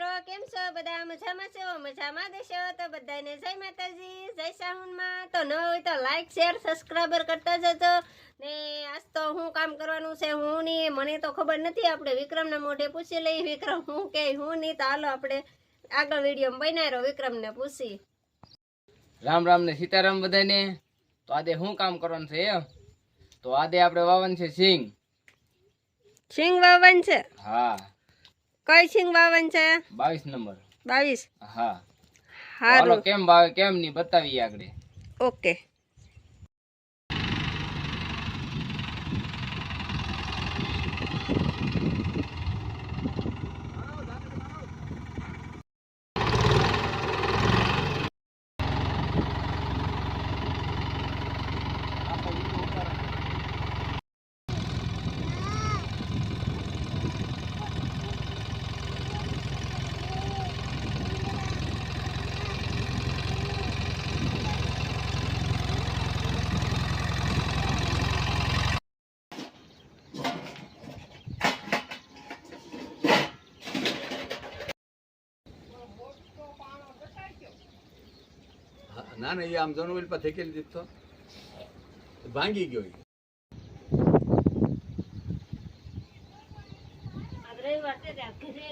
મિત્રો કેમ છો? બધા મજામાં છો? મજામાં દેશો તો બધાને જય માતાજી જય સાહુનમાં તો ન હોય તો લાઈક શેર સબસ્ક્રાઈબર કરતા જજો. ને આજ તો હું કામ કરવાનું છે હું નહીં. મને તો ખબર નથી આપણે વિક્રમના મોઢે પૂછી લઈએ. વિક્રમ હું કે હું નહીં. તો હાલો આપણે આગળ વીડિયો બનાવ્યો વિક્રમને પૂછી. રામ રામ ને સીતારામ બધાને. તો આજે શું કામ કરવાનું છે એમ તો આજે આપણે વાવન છે સિંગ. સિંગ વાવન છે? હા. કઈ સિંગ વાવન છે? બાવીસ નંબર. બાવીસ? હા. હાલો કેમ ભાવે કેમ નહીં બતાવીએ આગળ? ઓકે. ના ના એ આમ જનોવેલ પર થેકેલી દીધો ભાંગી ગયો એ. રવિવાર ઘરે